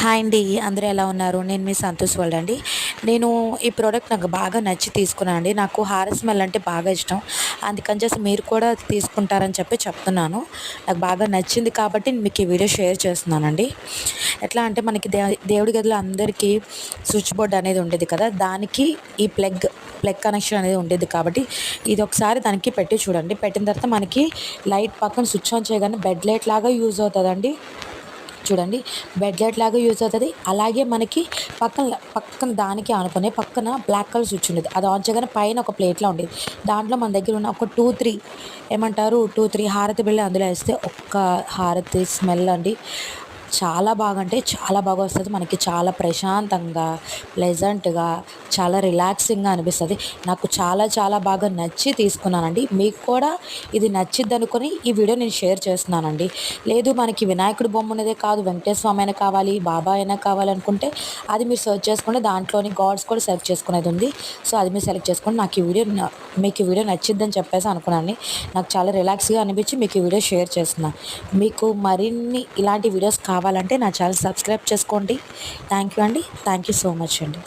Hi అండి అందరూ ఎలా ఉన్నారు? నేను మీ సంతోష్ వరల్డ్ అండి నేను ఈ ప్రోడక్ట్ నాకు బాగా నచ్చి తీసుకున్నాను అండి. నాకు హార స్మెల్ అంటే బాగా ఇష్టం. అందుకని చేసి మీరు కూడా తీసుకుంటారని చెప్పి చెప్తున్నాను. నాకు బాగా నచ్చింది కాబట్టి మీకు ఈ వీడియో షేర్ చేస్తున్నానండి. ఎట్లా అంటే మనకి దే దేవుడి గదిలో అందరికీ స్విచ్ బోర్డ్ అనేది ఉండేది కదా. దానికి ఈ ప్లగ్ ప్లగ్ కనెక్షన్ అనేది ఉండేది కాబట్టి ఇది ఒకసారి దానికి పెట్టి చూడండి. పెట్టిన తర్వాత మనకి లైట్ పక్కన స్విచ్ ఆన్ చేయగానే బెడ్ లైట్ లాగా యూజ్ అవుతుందండి. చూడండి బెడ్ లైట్ లాగా యూజ్ అవుతుంది. అలాగే మనకి పక్కన పక్కన దానికి ఆనుకునే పక్కన బ్లాక్ కలర్ స్విచ్ ఉండేది. అది ఆన్ చేయగానే పైన ఒక ప్లేట్లో ఉండేది. దాంట్లో మన దగ్గర ఉన్న ఒక టూ త్రీ ఏమంటారు? టూ త్రీ హారతి బిళ్ళ అందులో వేస్తే ఒక్క హారతి స్మెల్ అండి. చాలా బాగా అంటే చాలా బాగా వస్తుంది మనకి చాలా ప్రశాంతంగా ప్లెజెంట్గా చాలా రిలాక్సింగ్గా అనిపిస్తుంది. నాకు చాలా చాలా బాగా నచ్చి తీసుకున్నానండి. మీకు కూడా ఇది నచ్చిద్ది అనుకుని ఈ వీడియో నేను షేర్ చేస్తున్నానండి. లేదు మనకి వినాయకుడి బొమ్మ ఉన్నదే కాదు వెంకటేశ్వర స్వామి అయినా కావాలి బాబా అయినా కావాలనుకుంటే అది మీరు సెర్చ్ చేసుకుంటే దాంట్లోని గాడ్స్ కూడా సెలెక్ట్ చేసుకునేది ఉంది. సో అది మీరు సెలెక్ట్ చేసుకుని నాకు ఈ వీడియో మీకు ఈ వీడియో నచ్చిద్దని చెప్పేసి అనుకున్నాను నాకు చాలా రిలాక్స్గా అనిపించి మీకు ఈ వీడియో షేర్ చేస్తున్నాను మీకు మరిన్ని ఇలాంటి వీడియోస్ కావాలంటే నా ఛానల్ సబ్స్క్రైబ్ చేసుకోండి. థ్యాంక్ యూ అండి. థ్యాంక్ యూ సో మచ్ అండి.